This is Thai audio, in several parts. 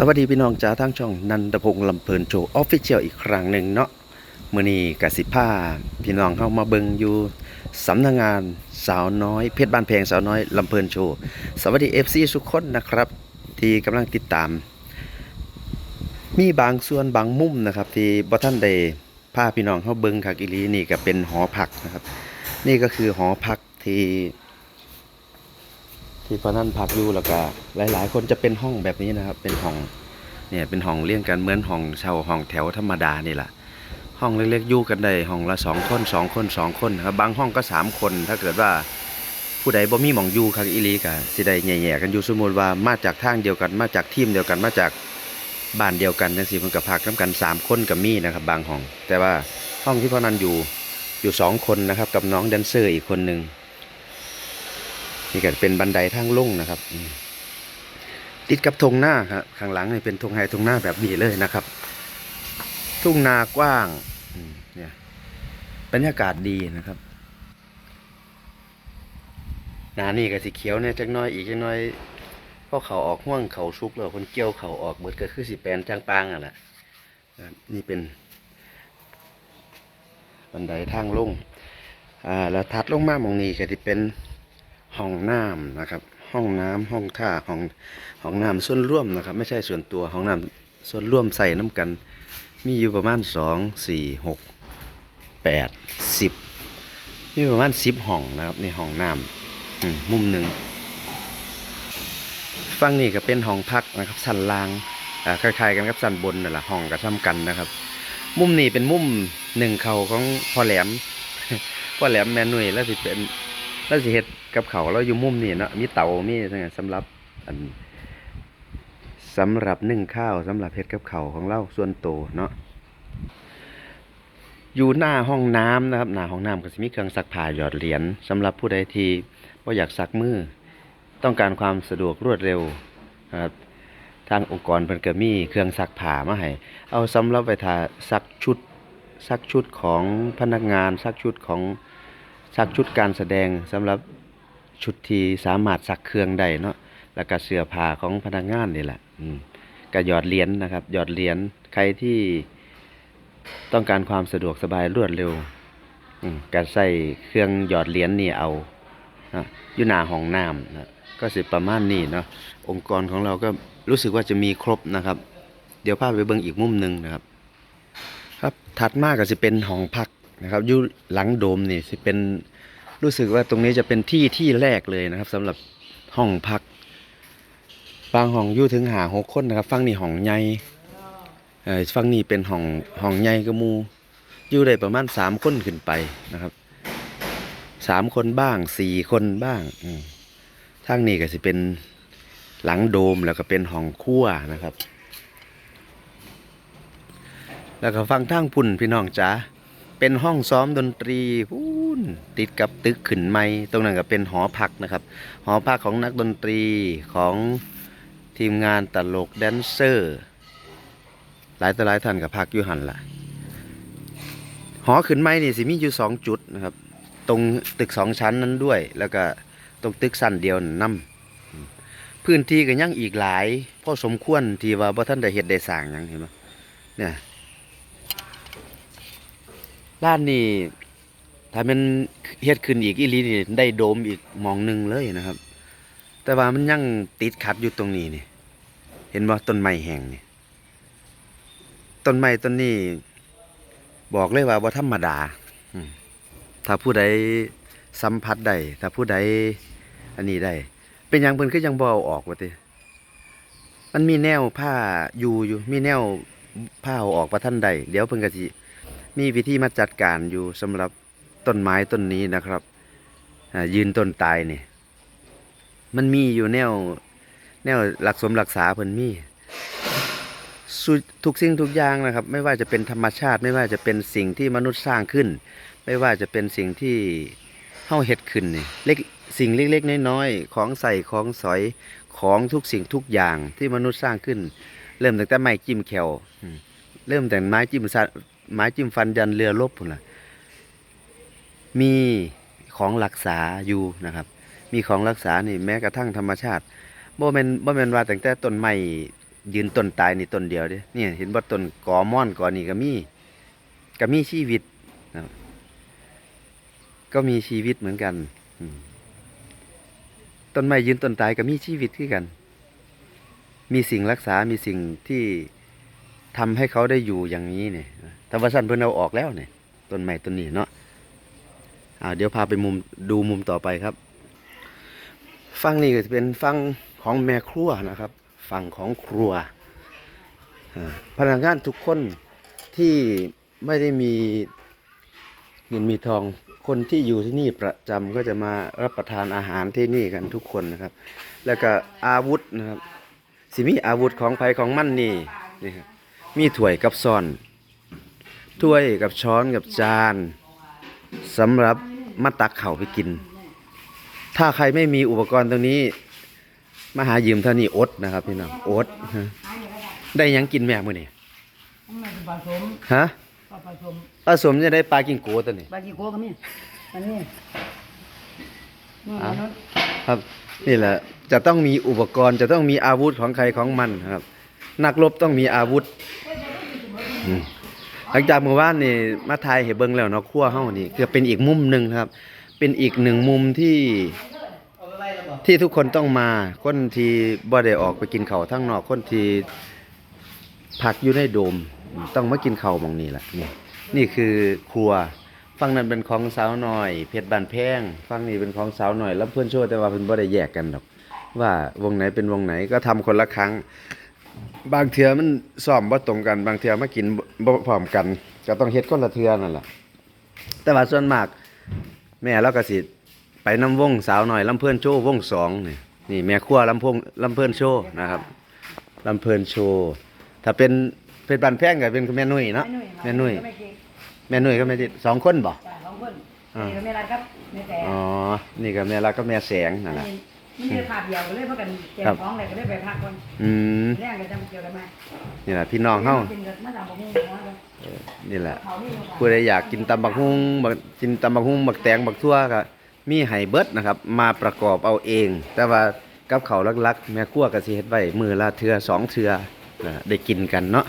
สวัสดีพี่น้องจ้าทั้งช่องนันทพงษ์ลำเพลินโชว์ออฟฟิเชียลอีกครั้งหนึ่งเนาะมื้อนี้กสิผ้าพี่น้องเข้ามาเบิงอยู่สำนักงานสาวน้อยเพชรบ้านแพงสาวน้อยลำเพลินโชว์สวัสดี FC ทุกคนนะครับ ที่กำลังติดตาม มีบางส่วนบางมุมนะครับ ที่บ่ท่านได้าพี่น้องเข้าเบิงคักอีหลีนี่ก็เป็นหอพักนะครับ นี่ก็คือหอพักที่ ที่พอนั่นพักอยู่แล้วก็หลาย ๆ คนจะเป็นห้องแบบนี้นะครับ เป็นห้องเนี่ยเป็นห้องเรียงกันเหมือนห้องเช่าห้องแถวธรรมดานี่แหละห้องเล็กๆอยู่กันได้ห้องละสองคนสองคนสองคนครับบางห้องก็สามคน ถ้าเกิดว่าผู้ใดบ่มีหมองอยู่คักอีลีกะสิได้แย่ๆกันอยู่สมมุติว่ามาจากทางเดียวกันมาจากทีมเดียวกันมาจากบ้านเดียวกันจังซี่มันก็พักนํกันสามคนก็มีนะครับ บางห้อง แต่ว่าห้องที่พอนันอยู่อยู่สองคนนะครับ กับน้องแดนเซอร์อีกคนหนึ่ง นี่ก็เป็นบันไดทางลงนะครับติดกับธงหน้าครับข้างหลังนี่เป็นธงไฮธงหน้าแบบนี้เลยนะครับ ทุ่งนากว้างเนี่ยบรรยากาศดีนะครับนานี่ก็สีเขียวเนี่ยจักน้อยอีกจักน้อยพอเขาออกห่วงเขาชุกแล้วคนเกี่ยวเขาออกเบิดก็คือสีแปนจางปางอะแหละนี่เป็น บันไดทางลงอ่าแล้วถัดลงมามองนี้ก็จะเป็น ห้องน้ำนะครับ ห้องน้ำห้องท่าห้องห้องน้ำส่วนร่วมนะครับ ไม่ใช่ส่วนตัวห้องน้ำส่วนร่วมใส่น้ำกัน มีอยู่ประมาณสองสี่หกแปดสิบมีประมาณสิบห้องนะครับในห้องน้ำอืมุมหนึ่งฝั่งนี้ก็เป็นห้องพักนะครับชั้นล่างอ่าคล้ายๆกันกับชั้นบนนั่นแหละห้องก็ซ้ำกันนะครับ มุมนี้เป็นมุมหนึ่งเข่าของพ่อแหลมพ่อแหลมแม่นุ่ยแล้วสิเป็น แล้วสิเฮ็ดกับเขาเราอยู่มุมนี่เนาะมีเตามีจังไงสำหรับอันสำหรับนึ่งข้าวสำหรับเฮ็ดกับเขาของเราส่วนโตวเนาะอยู่หน้าห้องน้ำนะครับหน้าห้องน้ำก็สิมีเครื่องซักผ้าหยอดเหรียญสำหรับผู้ใดที่บ่าอยากซักมือต้องการความสะดวกรวดเร็วนะครับทางองค์กรเพิ่นก็มีเครื่องซักผ้ามาให้เอาสำหรับไว้ถ้าซักชุดซักชุดของพนักงานซักชุดของ ซักชุดการแสดงสำหรับชุดที่สามารถซักเครื่องได้เนาะแล้วก็เสื้อผ้าของพนักงานนี่แหละอืมก็หยอดเหรียญนะครับ หยอดเหรียญใครที่ต้องการความสะดวกสบายรวดเร็วอืมก็ใส่เครื่องหยอดเหรียญนี่เอาอยู่หน้าห้องน้ำนะก็สิประมาณนี้เนาะองค์กรของเราก็รู้สึกว่าจะมีครบนะครับ เดี๋ยวพาไปเบิ่งอีกมุมหนึ่งนะครับ ครับถัดมาก็จะเป็นห้องพัก นะครับอยู่หลังโดมนี่สิเป็นรู้สึกว่าตรงนี้จะเป็นที่ที่แรกเลยนะครับสำหรับห้องพัก บางห้องอยู่ถึงหาหกคนนะครับ ฟังนี่ห้องใหญ่เอ่อฟังนี่เป็นห้องห้องใหญ่กระมูอยู่ได้ประมาณสามคนขึ้นไปนะครับสามคนบ้างสี่คนบ้างทางนี้ก็สิเป็นหลังโดมแล้วก็เป็นห้องครัวนะครับ แล้วก็ฟังทางพุ่นพี่น้องจ๋า เป็นห้องซ้อมดนตรีพูนติดกับตึกขึ้นไม้ตรงนั้นก็เป็นหอพักนะครับ หอพักของนักดนตรีของทีมงานตลกแดนเซอร์ หลายต่อหลายท่านกับพักอยู่หันละหอขึ้นไม้นี่สิมีอยู่สองจุดนะครับ ตรงตึกสองชั้นนั้นด้วย แล้วก็ตรงตึกสั้นเดียวนั่นำพื้นที่ก็ยังอีกหลายพอสมควรที่ว่าบ่ท่านได้เฮ็ดได้สร้างหยังเห็นไหมเนี่ย ร้านนี่ถ้ามันเฮ็ดขึ้นอีกอีลีนี่ได้โดมอีกมองหนึ่งเลยนะครับ แต่ว่ามันยังติดขัดอยู่ตรงนี้นี่ เห็นบ่ต้นไม้แห้งนี่ต้นไม้ต้นนี้ บอกเลยว่าบ่ธรรมดาถ้าผู้ใดสัมผัสได้ถ้าผู้ใดอันนี้ได้ เป็นหยังเพิ่นคือยังบ่เอาออกว่าติมันมีแนวผ้าอยู่อยู่มีแนวผ้าเอาออกว่าท่านใดเดี๋ยวเพิ่นก็สิ มีวิธีมาจัดการอยู่สำหรับต้นไม้ต้นนี้นะครับยืนต้นตายเนี่ยมันมีอยู่แนวแนวหลักสมรักษาเพิ่นมีทุกสิ่งทุกอย่างนะครับ ไม่ว่าจะเป็นธรรมชาติ ไม่ว่าจะเป็นสิ่งที่มนุษย์สร้างขึ้น ไม่ว่าจะเป็นสิ่งที่เฮาเฮ็ดขึ้นนี่เล็กสิ่งเล็กๆน้อยๆของใส่ของสอยของทุกสิ่งทุกอย่างที่มนุษย์สร้างขึ้น เริ่มตั้งแต่ไม้จิ้มแขวเริ่มแต่ไม้จิ้มสัต ไม้จิ้มฟันยันเรือลบพุ่นละมีของรักษาอยู่นะครับ มีของรักษานี่แม้กระทั่งธรรมชาติบ่แมนบ่แมนว่าตั้งแต่ต้นไม้ยืนต้นตายนี่ต้นเดียวเด้เนี่ยเห็นว่าต้นกอม่อนกอนี่ก็มีก็มีชีวิตนะก็มีชีวิตเหมือนกันต้นไม้ยืนต้นตายก็มีชีวิตคือกัน มีสิ่งรักษา มีสิ่งที่ ทำให้เขาได้อยู่อย่างนี้เนี่ยธรรมชาติเพิ่นเอาออกแล้วเนี่ยต้นไม้ต้นนี้เนาะอ่าเดี๋ยวพาไปมุมดูมุมต่อไปครับฟังนี่ก็จะเป็นฟังของแม่ครัวนะครับ ฝั่งของครัวอ่าพนักงานทุกคนที่ไม่ได้มีเงินมีทองคนที่อยู่ที่นี่ประจำก็จะมารับประทานอาหารที่นี่กันทุกคนนะครับ แล้วก็อาวุธนะครับสิมีอาวุธของไผของมั่นนี่นี่ครับ มีถ้วยกับซ่อนถ้วยกับช้อนกับจานสำหรับมาตักเข่าวไปกิน ถ้าใครไม่มีอุปกรณ์ตรงนี้ มาหายืมเท่านี้อดนะครับพี่น้องอดฮะได้หยังกินแม่มื้อนี้มันเป็นปลาสมฮะปลาปลาสมผสมจะได้ปลากิงโกตัวนี้ปลากี่โกก็มีอันนี้นี่อะอันนั้นครับนี่แหละจะต้องมีอุปกรณ์จะต้องมีอาวุธของใครของมันครับ นักรบต้องมีอาวุธอืม หลังจากเมื่อวานนี่มาทายเห็นเบิ่งแล้วเนาะครัวเฮานี่คือเป็นอีกมุมหนึ่งครับ เป็นอีกหนึ่งมุมที่ที่ทุกคนต้องมาคนที่บ่ได้ออกไปกินเขาทั้งนอกคนที่พักอยู่ในโดม ต้องมากินเขามองนี้แหละนี่นี่คือครัวฝั่งนั้นเป็นของสาวน้อย เพชรบานแพงฝั่งนี้เป็นของสาวน้อย แล้วเพื่อนโชว์แต่ว่าเพิ่นบ่ได้แยกกันดอก ว่าวงไหนเป็นวงไหนก็ทำคนละครั้ง บางเทื่อมันซ้อมบ่ตรงกัน บางเทื่อมากินบ่บ่พร้อมกัน ก็ต้องเฮ็ดคนละเทื่อนั่นล่ะ แต่ว่าส่วนมาก แม่เราก็สิไปนำวงสาวน้อยลำเพิ่นโชว์วงสองนี่นี่แม่ครัวลำพงลำเพิ่นโชว์นะครับลำเพิ่นโชว์ถ้าเป็นเพชรบานแพงก็เป็นแม่นุ่ยเนาะแม่นุ่ยก็ไม่เก่งแม่นุ่ยก็แม่ติดสองคนบ่จ่ายสองคนอ่านี่ก็ไม่รักครับไม่แต่อ๋อนี่ก็แม่รักก็แม่แสงนั่นล่ะ นี่มีภาพเดียวเลยเพราะกันเก็บครับของอะไรก็เลยไปพักก่อนอืมแรกก็จำเกี่ยวกันมานี่แหละพี่น้องเฮากินกับมาจากบ่ฮู้ว่ากันนี่แหละเขานี่ผู้ใดอยากกินตำบักฮุงบักกินตำบักฮุงบักแตงบักทั่วก็มีไห้เบิดนะครับ มาประกอบเอาเอง แต่ว่ากับเขาวลักๆ แม่ครัวก็สิเฮ็ดไว้มือละเทือสองเทือนะได้กินกันเนาะ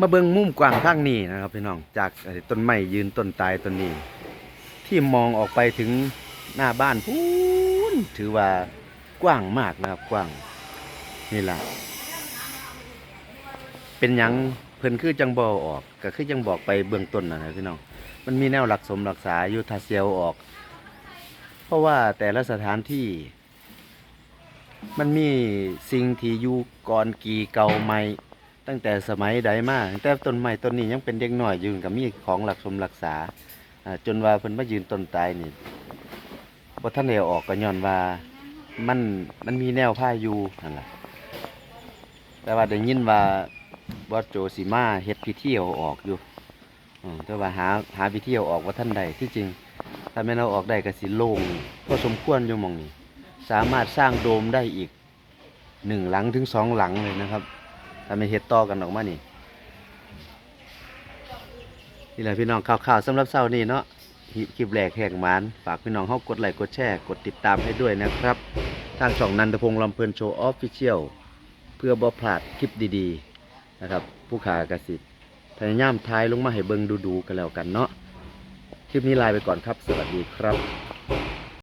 มาเบิ่งมุมกว้างข้างนี้นะครับพี่น้องจากไอ้ต้นไม้ยืนต้นตายต้นนี้ ที่มองออกไปถึง หน้าบ้านพูนถือว่ากว้างมากนะครับกว้างนี่แหละเป็นยังเพิ่นคือจังบ่ออก ก็คือจังบอกไปเบื้องต้นนะนะพี่น้องมันมีแนวหลักสมรักษาอยู่ทาเซียวออก เพราะว่าแต่ละสถานที่ มันมีสิ่งที่อยู่ก่อนกีเก่าใหม่ตั้งแต่สมัยใดมาตั้งแต่ต้นไม้ต้นนี้ยังเป็นเด็กหน้อยยู่ก็มีของหลักสมรักษาอ่าจนว่าเพิ่นมายืนต้นตายนี่ บ่ทันได้เอาออกก็ย้อนว่ามันมันมีแนวผ้าอยู่นั่นล่ะแต่ว่าได้ยินว่าบอสโจสีมาเฮ็ดพิธีเอาออกอยู่แต่ว่าหาหาพิธีเอาออกว่าท่านใดที่จริง ถ้าแม่เอาออกได้ก็สิโล่งพอสมควรอยู่มองนี้ สามารถสร้างโดมได้อีกหนึ่งหลังถึงสองหลังเลยนะครับถ้าไม่เฮ็ดต่อกันออกมานี่นี่แหละพี่น้องข่าวๆสำหรับเช้านี้เนาะ คลิปคลิปแรกแหกหมาน ฝากพี่น้องเฮากดไลค์กดแชร์กดติดตามให้ด้วยนะครับ ทางช่องนันทพงศ์ลำเพลินโชว์ออฟฟิเชียลเพื่อบ่พลาดคลิปดีๆนะครับ ผู้ขากสิทธิ์พยายามทายลงมาให้เบิงดูๆกันแล้วกันเนาะคลิปนี้ลาไปก่อนครับ สวัสดีครับ